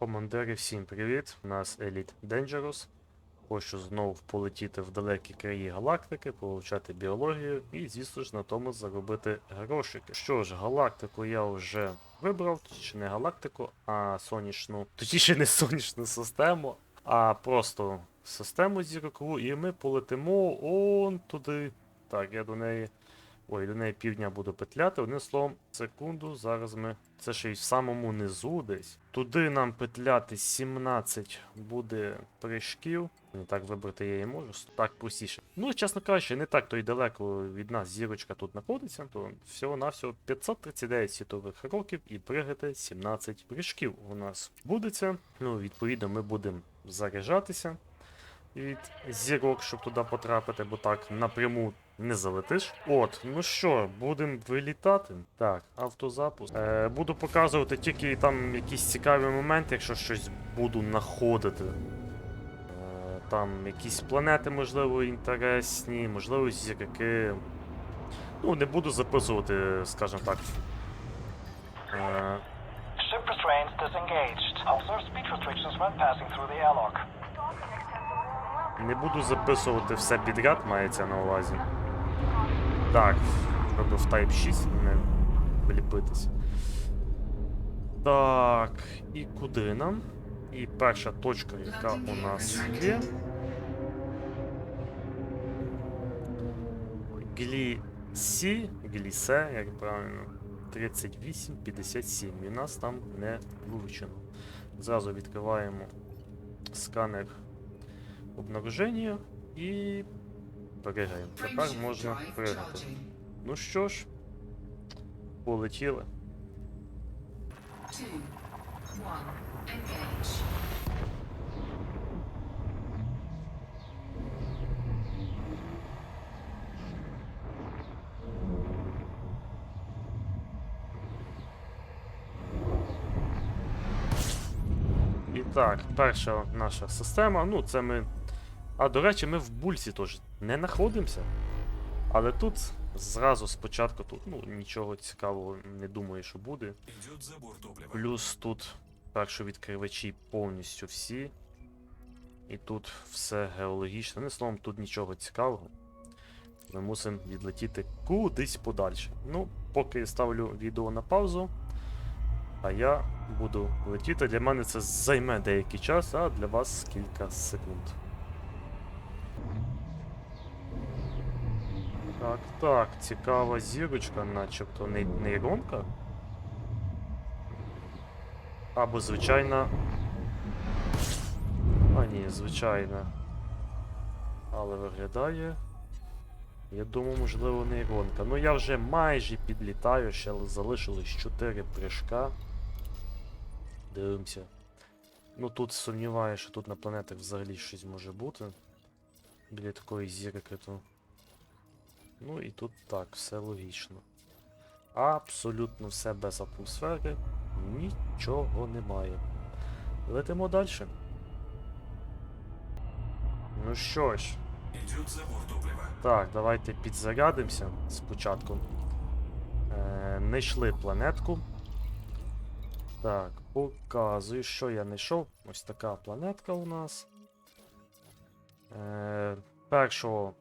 Командири, всім привіт! У нас Elite Dangerous. Хочу знову полетіти в далекі краї галактики, повивчати біологію і, звісно ж, на тому заробити грошики. Що ж, галактику я вже вибрав, чи не галактику, а сонячну, точніше не сонячну систему, а просто систему зіркову, і ми полетимо он туди. Так, я до неї. Ой, до неї півдня буду петляти. Одним словом, секунду, зараз ми. Це ще й в самому низу десь. Туди нам петляти 17 буде прыжків. Не так вибрати я і можу. Так простіше. Ну, чесно кажучи, не так то й далеко від нас зірочка тут знаходиться, то всього-навсього 539 світових років і пригати 17 прыжків у нас будеться. Ну, відповідно, ми будемо заряджатися від зірок, щоб туди потрапити, бо так напряму не залетиш. От, ну що, будемо вилітати. Так, автозапуск. Е, буду показувати тільки там якісь цікаві моменти, якщо щось буду знаходити. Е, там якісь планети, можливо, інтересні, можливо, зірки. Ну, не буду записувати, скажімо так. Е, Ship restraints disengaged. Observe speed restrictions when passing through the airlock. Не буду записувати все підряд, мається на увазі. Так, треба в Type 6 не вліпитись. Так, і куди нам? І перша точка, яка у нас є. Глісі, глісе, як правильно, 3857. І нас там не вивчено. Зразу відкриваємо сканер обнаруження і пригаємо. Тепер можна пригати. Ну що ж, полетіли. І так, перша наша система. Ну, це ми. А до речі, ми в бульці теж не знаходимося. Але тут зразу спочатку тут ну, нічого цікавого не думаю, що буде. Плюс тут першовідкривачі повністю всі. І тут все геологічне. Не словом, тут нічого цікавого. Ми мусимо відлетіти кудись подальше. Ну, поки ставлю відео на паузу. А я буду летіти. Для мене це займе деякий час, а для вас кілька секунд. Так, так, цікава зірочка, начебто не нейронка. Або звичайна. А ні, звичайна. Але виглядає. Я думаю, можливо, нейронка. Ну я вже майже підлітаю, ще залишилось 4 прыжка. Дивимося. Ну тут сумніваюся, що тут на планетах взагалі щось може бути. Біля такої зірки то. Ну і тут так, все логічно. Абсолютно все без атмосфери. Нічого немає. Летимо далі. Ну що ж, так, давайте підзарядимося спочатку. Е, знайшли планетку. Так, показую, що я знайшов. Ось така планетка у нас. Е, першого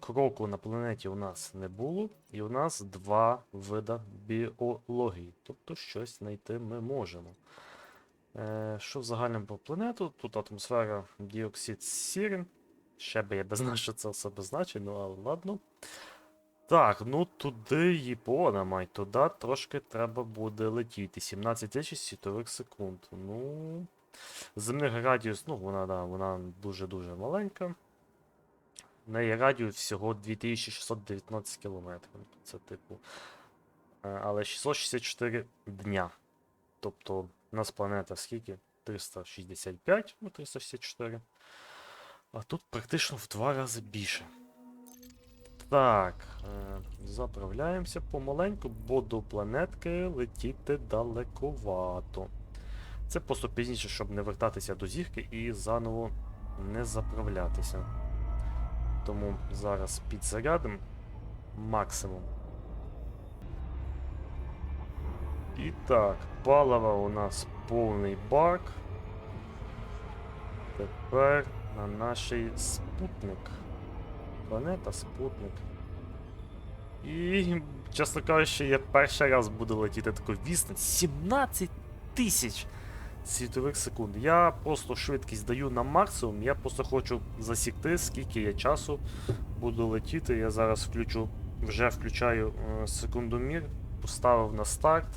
кроку на планеті у нас не було, і у нас два вида біології. Тобто щось знайти ми можемо. Е, що в загальному про планету? Тут атмосфера діоксид сірин. Ще би я би знав, що це все значить, ну але ладно. Так, ну туди Япона, май, туди трошки треба буде летіти. 17 тисяч світових секунд. Ну. Земний радіус, ну, вона, да, вона дуже-дуже маленька. Неї радіус всього 2619 кілометрів. Це типу. е, Але 664 дня. Тобто, у нас планета скільки? 365, ну 364. А тут практично в два рази більше. Так, е, заправляємося помаленьку, бо до планетки летіти далековато. Це просто пізніше, щоб не вертатися до зірки і заново не заправлятися. Тому зараз підзарядимо максимум. І так, палива у нас повний бак. Тепер на наш спутник. Планета спутник. І, чесно кажучи, я перший раз буду летіти таку відстань. 17 тисяч світових секунд. Я просто швидкість даю на максимум. Я просто хочу засікти, скільки я часу буду летіти. Я зараз включу, вже включаю е, секундомір, поставив на старт.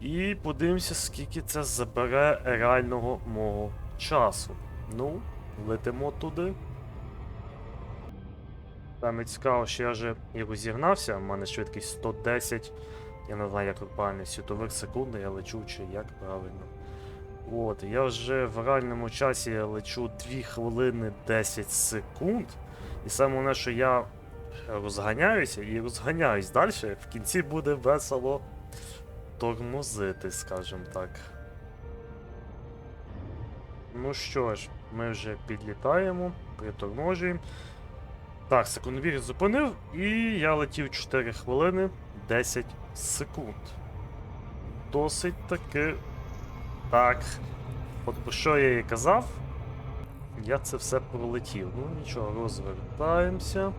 І подивимося, скільки це забере реального мого часу. Ну, летимо туди. Саме цікаво, що я вже і розігнався, у мене швидкість 110. Я не знаю, як правильно, світових секунд я лечу чи як правильно. От, я вже в реальному часі лечу 2 хвилини 10 секунд. І саме головне, що я розганяюся і розганяюсь далі. В кінці буде весело тормозити, скажімо так. Ну що ж, ми вже підлітаємо, приторможуємо. Так, секундомір зупинив, і я летів 4 хвилини 10 секунд. Досить таки. Так. От про що я і казав, я це все пролетів. Ну нічого, розвертаємося.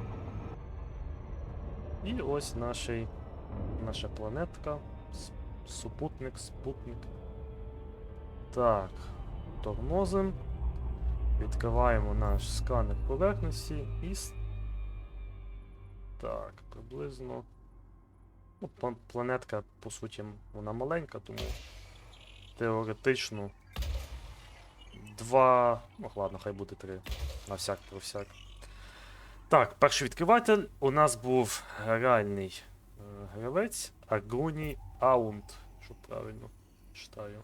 І ось нашій, наша планетка. Супутник, спутник. Так. Тормозим. Відкриваємо наш сканер поверхності і. Так, приблизно. Ну, планетка, по суті, вона маленька, тому теоретично. Два. Ну, ладно, хай буде три. На всяк про всяк. Так, перший відкриватель у нас був реальний е, гравець Агоні Аунд. Що правильно читаю.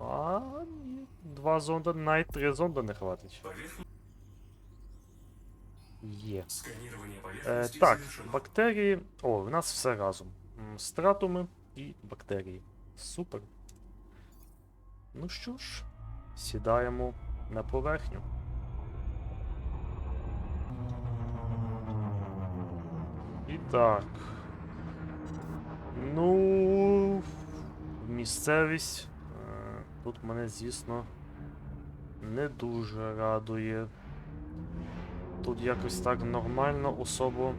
А, ні. Два зонда, навіть три зонда не хватить. Є. Е, так, бактерії. О, в нас все разом. Стратуми і бактерії. Супер. Ну що ж, сідаємо на поверхню. І так. Ну. Місцевість. е, Тут мене, звісно, не дуже радує. Тут якось так нормально особо.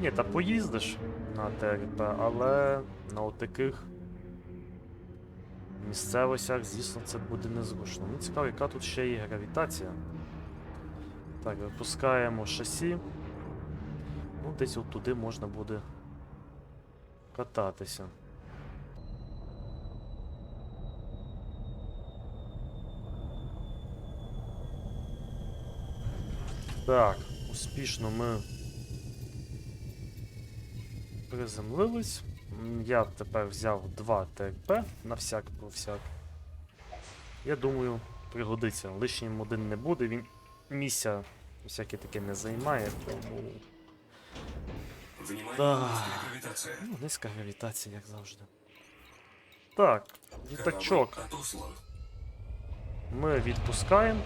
Ні, та поїздиш на ТРП, але на отаких місцевостях, звісно, це буде незручно. Мені цікаво, яка тут ще є гравітація. Так, випускаємо шасі. Ну, десь от туди можна буде кататися. Так, успішно ми приземлились. Я тепер взяв два ТРП на всяк про всяк. Я думаю, пригодиться. Лишнім один не буде, він місця всяке таке не займає, тому. Да. Ну, низька гравітація, як завжди. Так, літачок ми відпускаємо.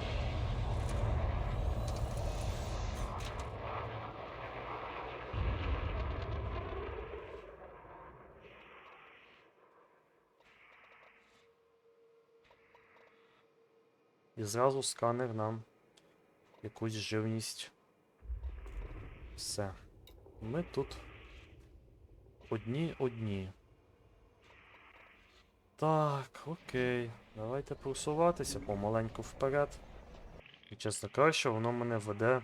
І зразу сканер нам якусь живність. Все. Ми тут одні одні. Так, окей. Давайте просуватися помаленьку вперед. І чесно кажучи, воно мене веде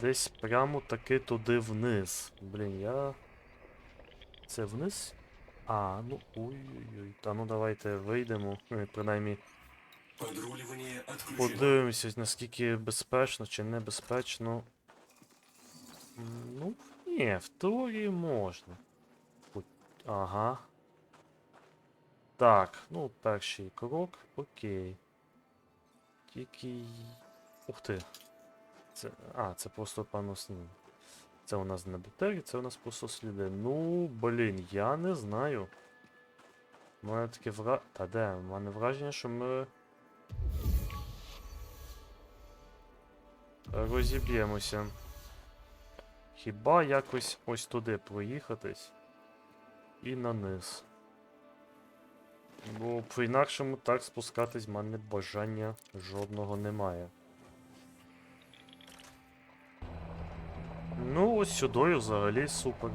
десь прямо таки туди вниз. Блін, я. Це вниз? А, ну ой-ой-ой. Та ну давайте вийдемо. Принаймні. Подивимося, наскільки безпечно чи небезпечно. Ну, ні, в теорії можна. Ага. Так, ну, перший крок, окей. Тільки. Ух ти. Це. А, це просто певно сні. Це у нас не бактерії, це у нас просто сліди. Ну, блін, я не знаю. У мене таке вра. Та де? У мене враження, що ми. Розіб'ємося. Хіба якось ось туди проїхатись? і на низ. Бо по-інакшому так спускатись в мене бажання жодного немає. Ну, ось сюдою взагалі супер.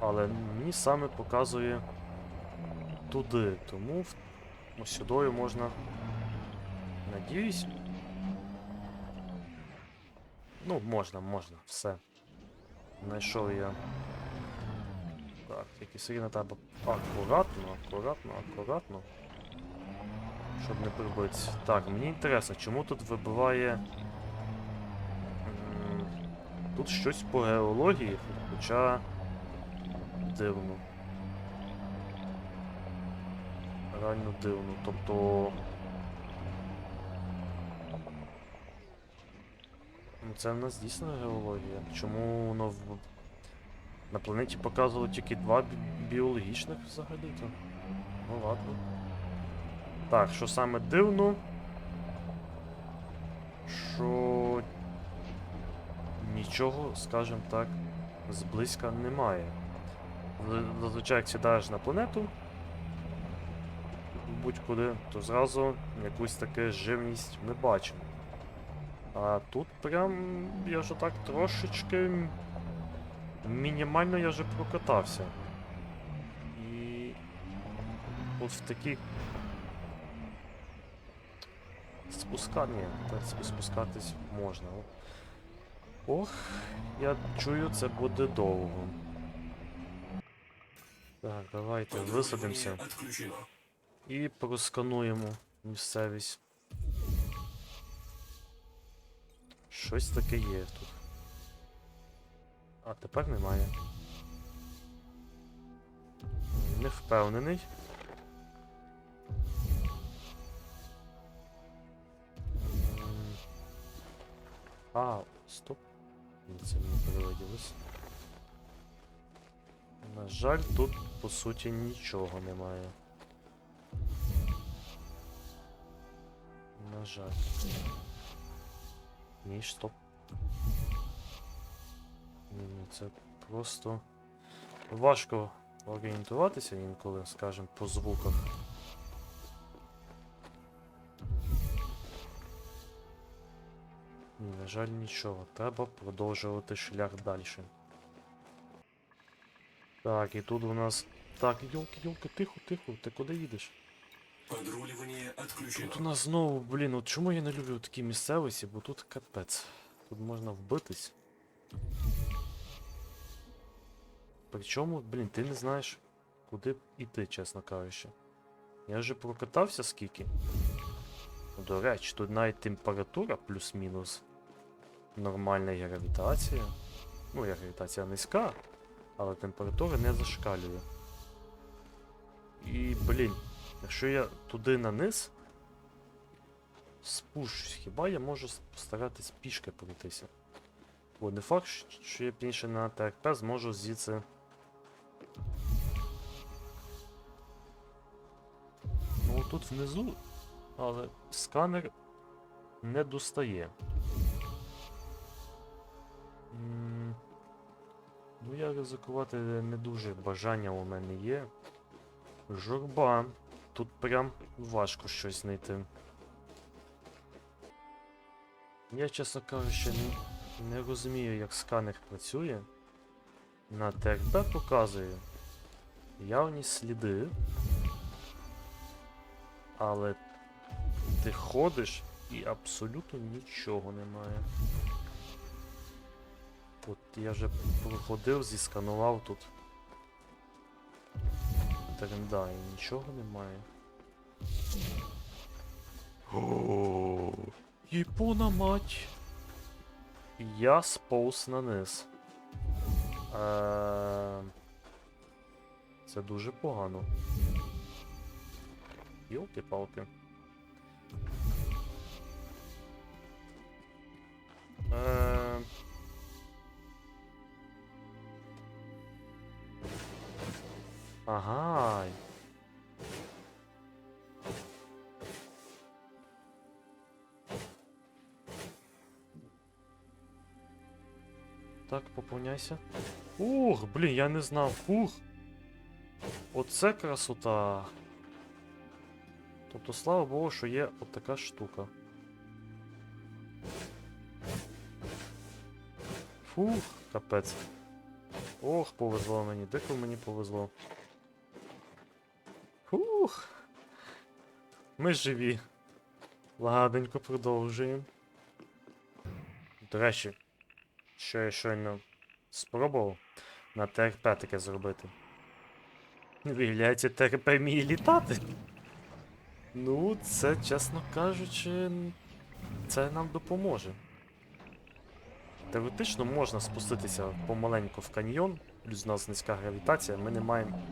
Але мені саме показує туди, тому ось сюдою можна. Надіюсь. Ну, можна, можна, все. Знайшов я. Так, тільки рівно треба акуратно, акуратно, акуратно. Щоб не прибитися. Так, мені інтересно, чому тут вибиває. Тут щось по геології, хоча дивно. Реально дивно. Тобто. Це в нас дійсно геологія. Чому воно в... на планеті показувало тільки два бі- біологічних взагалі-то? Ну ладно. Так, що саме дивно, що нічого, скажімо так, зблизька немає. Зазвичай, як сідаєш на планету, будь-куди, то зразу якусь таку живність ми бачимо. А тут прям я вже так трошечки мінімально я вже прокатався. І от в такі. Спуска... Ні, так спускатись можна. Ох, я чую, це буде довго. Так, давайте висадимося і проскануємо місцевість. Щось таке є тут. А тепер немає. Не впевнений. А, стоп. Це мені привиділось. На жаль, тут по суті нічого немає. На жаль. Ні, стоп. Це просто важко орієнтуватися інколи, скажімо, по звуках. Ні, на жаль, нічого. Треба продовжувати шлях далі. Так, і тут у нас. Так, йолки, йолки, тихо, тихо, ти куди їдеш? Тут у нас знову, блін, от чому я не люблю такі місцевості, бо тут капець. Тут можна вбитись. Причому, блін, ти не знаєш, куди іти, чесно кажучи. Я вже прокатався скільки. Ну, До речі, тут навіть температура плюс-мінус. Нормальна і гравітація. Ну, я гравітація низька, але температура не зашкалює. І, блін, Якщо я туди на низ спущусь, хіба я можу постаратись пішки пройтися? Бо не факт, що я пізніше на ТРП зможу звідси. Ну тут внизу, але сканер не достає. Ну, я ризикувати не дуже бажання у мене є. Журба. Тут прям важко щось знайти. Я, чесно кажучи, не, не розумію, як сканер працює. На ТРП показує явні сліди. Але ти ходиш і абсолютно нічого немає. От я вже проходив, зісканував тут. Тренда і нічого немає. О, Єпона мать. Я сповз на низ. Е, Це дуже погано. Йолки-палки. Е, Ага. Так, поповняйся. Ух, блін, я не знав. Ух. Оце красота. Тобто, слава Богу, що є от така штука. Фух, капець. Ох, повезло мені, дико мені повезло. Ми живі. Ладенько продовжуємо. До речі, що я щойно спробував на ТРП таке зробити. Виявляється, ТРП вміє літати. Ну, це, чесно кажучи, це нам допоможе. Теоретично можна спуститися помаленьку в каньйон, плюс у нас низька гравітація, ми не маємо.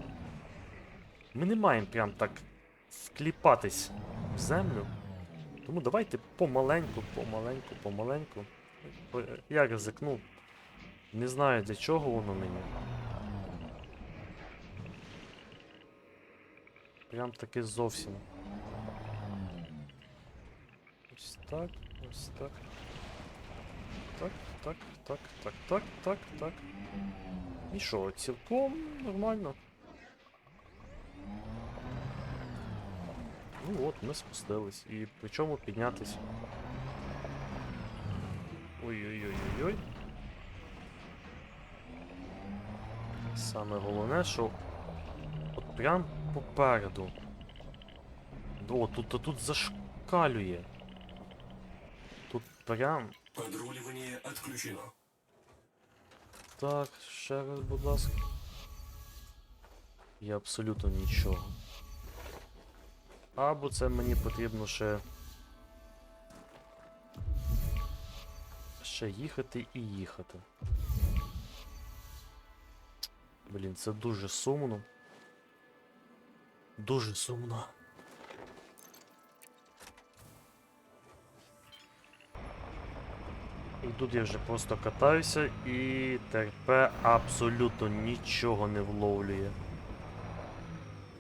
Ми не маємо прям так вкліпатись в землю. Тому давайте помаленьку, помаленьку, помаленьку. Я ризикну. Не знаю для чого воно мені. Прям таки зовсім. Ось так, ось так. Так, так, так, так, так, так, так. І що, цілком нормально. Ну от, ми спустились. І причому піднятись. Ой-ой-ой-ой-ой. Саме головне, що от прям попереду. О, тут, тут, тут зашкалює. Тут прям. Подруливание отключено. Так, ще раз, будь ласка. Я абсолютно нічого. Або це мені потрібно ще. Ще їхати і їхати. Блін, це дуже сумно. Дуже сумно. І тут я вже просто катаюся і ТРП абсолютно нічого не вловлює.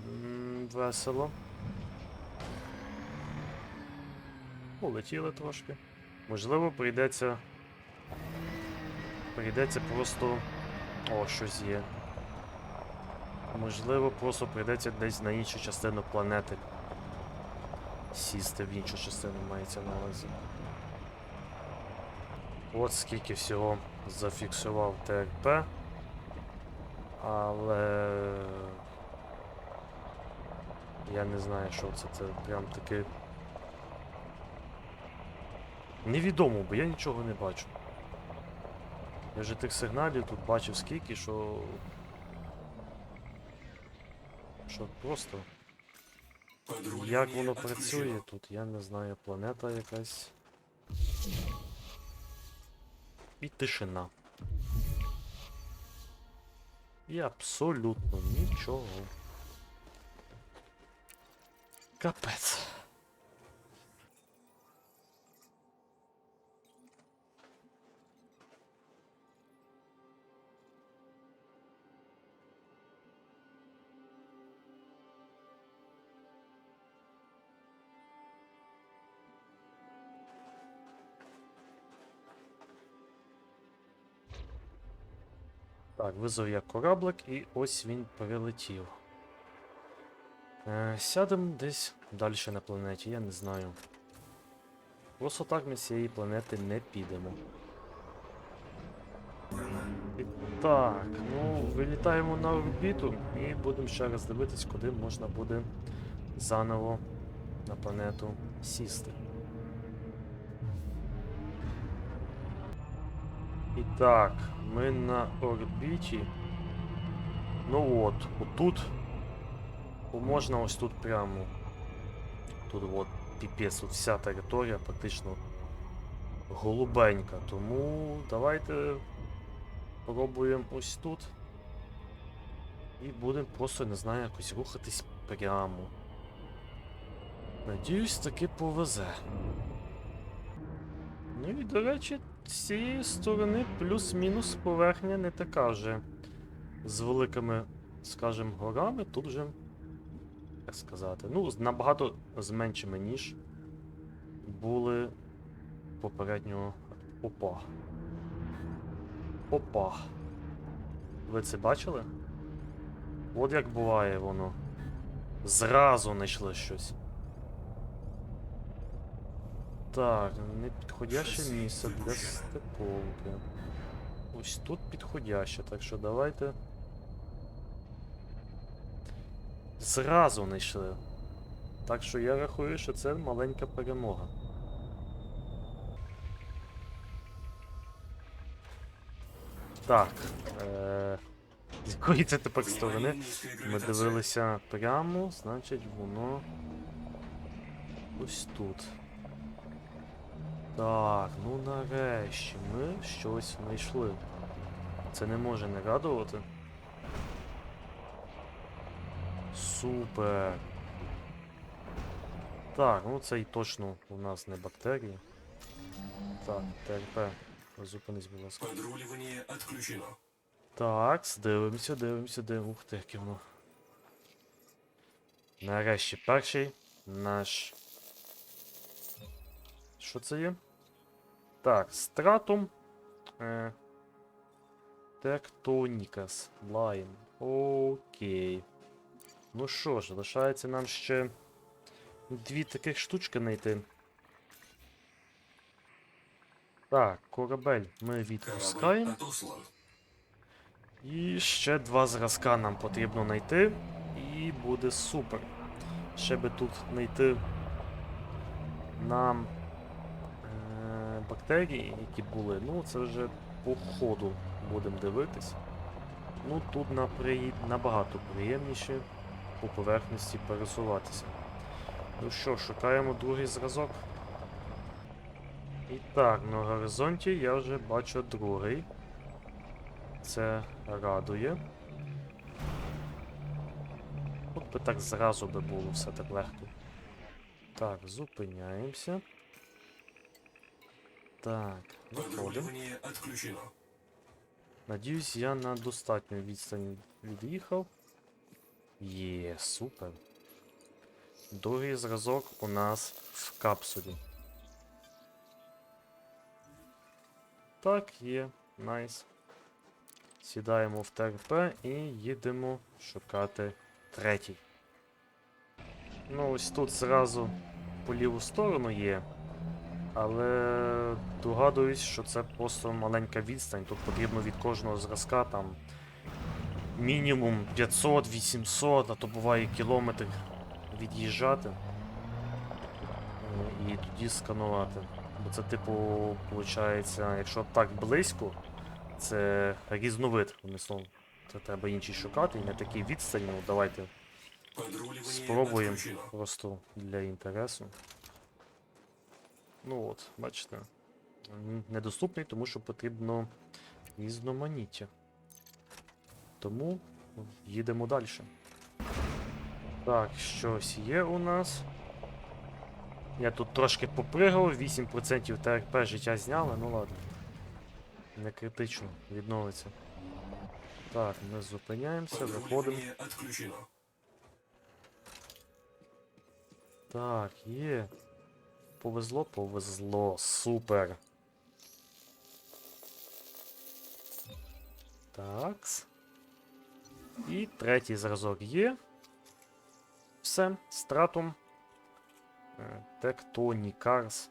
М, Весело. Полетіли трошки. Можливо, прийдеться. Прийдеться просто. О, щось є. Можливо, просто прийдеться десь на іншу частину планети. Сісти в іншу частину мається на увазі. От скільки всього зафіксував ТРП. Але. Я не знаю, що це. Це прям таки. Невідомо, бо я нічого не бачу. Я вже тих сигналів тут бачив скільки, що. Що просто. Як воно працює тут, я не знаю. Планета якась. І тишина. І абсолютно нічого. Капець. Так, визов я кораблик і ось він прилетів. Е, сядемо десь далі на планеті, я не знаю. Просто так ми з цієї планети не підемо. Так, ну, вилітаємо на орбіту і будемо ще раз дивитись, куди можна буде заново на планету сісти. Так, ми на орбіті. Ну от, отут. Можна ось тут прямо. Тут от піпець, вся територія практично голубенька. Тому давайте пробуємо ось тут. І будемо просто, не знаю, якось рухатись прямо. Надіюсь, таки повезе. Ну і до речі, з цієї сторони плюс-мінус поверхня не така вже з великими, скажімо, горами. Тут вже, як сказати, ну, з- набагато з меншими, ніж були попереднього. Опа. Опа. Ви це бачили? От як буває воно. Зразу знайшли щось. Так, непідходяще місце для степовки. Ось тут підходяще, так що давайте. Зразу знайшли. Так що я рахую, що це маленька перемога. Так. Е- з якої це тепер сторони? Ми дивилися прямо, значить воно. Ось тут. Так, ну нарешті ми щось знайшли. Це не може не радувати. Супер. Так, ну це і точно у нас не бактерії. Так, ТРП. Зупинись, будь ласка. Подруливание отключено. Так, дивимося, дивимося, дивимося. Ух ти, яке воно. Нарешті перший наш. Що це є? Так, стратум. Е... Тектонікас. Лайн. Окей. Ну що ж, лишається нам ще дві таких штучки знайти. Так, корабель ми відпускаємо. І ще два зразка нам потрібно знайти. І буде супер. Ще би тут знайти нам бактерії, які були. Ну, це вже по ходу будемо дивитись. Ну, тут набагато приємніше по поверхності пересуватися. Ну що, шукаємо другий зразок. І так, на горизонті я вже бачу другий. Це радує. От би так зразу би було все так легко. Так, зупиняємося. Так, виходимо. Надіюсь, я на достатню відстань від'їхав. Є, супер. Другий зразок у нас в капсулі. Так, є, найс. Сідаємо в ТРП і їдемо шукати третій. Ну, ось тут зразу по ліву сторону є. Але догадуюсь, що це просто маленька відстань. Тут потрібно від кожного зразка там мінімум 500-800, а то буває кілометр від'їжджати. Е, І тоді сканувати. Бо це, типу, виходить, якщо так близько, це різновид, словом. Це треба інший шукати і на такій відстані. Ну, давайте спробуємо просто для інтересу. Ну от, бачите. Недоступний, тому що потрібно різноманіття. Тому їдемо далі. Так, щось є у нас. Я тут трошки попригав, 8% ТРП життя зняли, ну ладно. Не критично, відновиться. Так, ми зупиняємося, виходимо. Так, є. Повезло, повезло. Супер. Такс. І третій зразок є. Все, стратум. Е, Тектонікарс.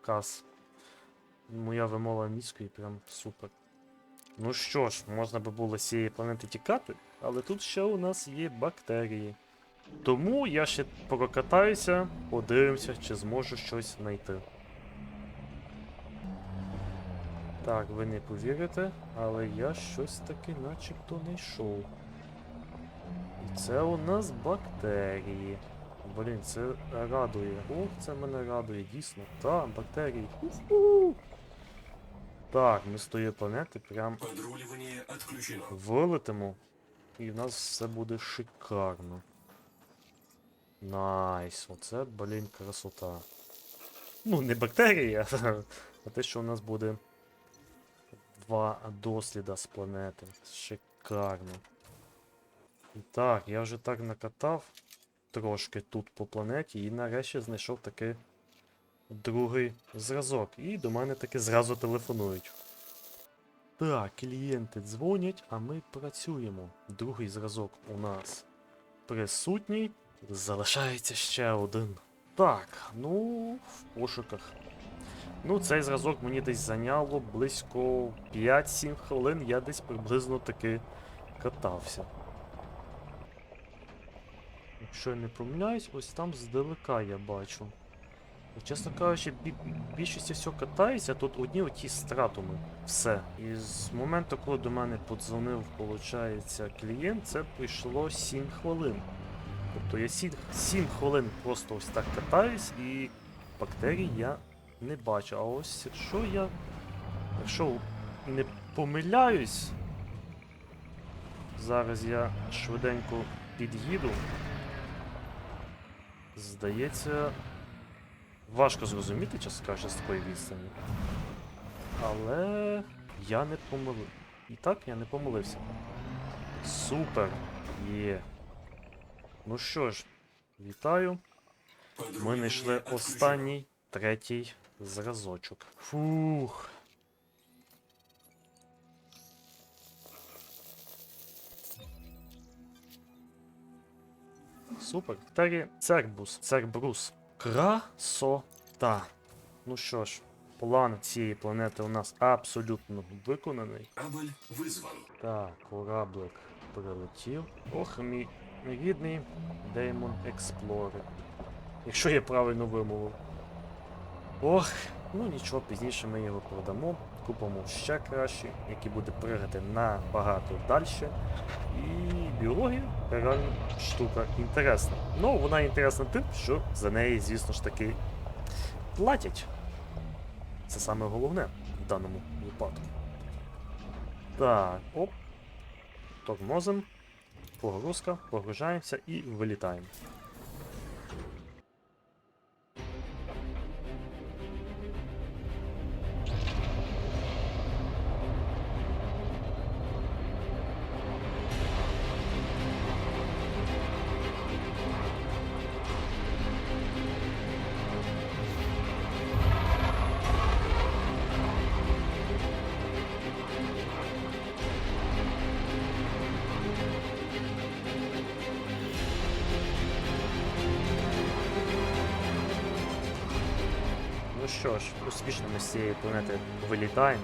Кас. Моя вимова англійської прям супер. Ну що ж, можна би було з цієї планети тікати, але тут ще у нас є бактерії. Тому я ще прокатаюся, подивимося, чи зможу щось знайти. Так, ви не повірите, але я щось таки начебто знайшов. І це у нас бактерії. Блін, це радує. Ох, це мене радує, дійсно. Так, бактерії. Уху! Так, ми з тої планети прям вилетимо, і в нас все буде шикарно. Найс, оце, блін, красота. Ну, не бактерії, а, а те, що у нас буде два досліда з планети. Шикарно. Так, я вже так накатав трошки тут по планеті і нарешті знайшов таки другий зразок. І до мене таки зразу телефонують. Так, клієнти дзвонять, а ми працюємо. Другий зразок у нас присутній. Залишається ще один. Так, ну, в пошуках. Ну, цей зразок мені десь зайняло близько 5-7 хвилин, я десь приблизно таки катався. Якщо я не помиляюсь, ось там здалека я бачу. Чесно кажучи, бі- більшість всього катаюся, тут одні оті стратуми. Все. І з моменту, коли до мене подзвонив, виходить, клієнт, це пройшло 7 хвилин. Тобто я 7, 7 хвилин просто ось так катаюсь і бактерій я не бачу. А ось якщо я. Якщо не помиляюсь, зараз я швиденько під'їду. Здається, важко зрозуміти, чесно кажучи, з такої відстані. Але я не помилив. І так я не помилився. Супер! Є. Ну що ж, вітаю. Ми знайшли останній, третій зразочок. Фух. Супер. Тері Цербус. Цербрус. Красота. Ну що ж, план цієї планети у нас абсолютно виконаний. Корабль вызван. Так, кораблик прилетів. Ох, мій рідний Деймон Експлорер. Якщо я правильно вимовив. Ох, ну нічого, пізніше ми його продамо, купимо ще краще, який буде пригати набагато далі. І біологія реально штука інтересна. Ну, вона інтересна тим, що за неї, звісно ж таки, платять. Це саме головне в даному випадку. Так, оп. Тормозим. Погрузка, погружаємося і вилітаємо. Що ж, успішно ми з цієї планети вилітаємо.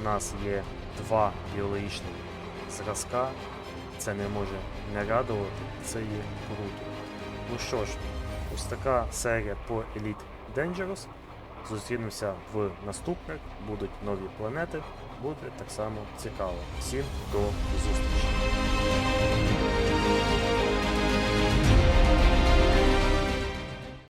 У нас є два біологічні зразка. Це не може не радувати, це є круто. Ну що ж, ось така серія по Elite Dangerous. Зустрінемося в наступних, будуть нові планети, буде так само цікаво. Всім до зустрічі!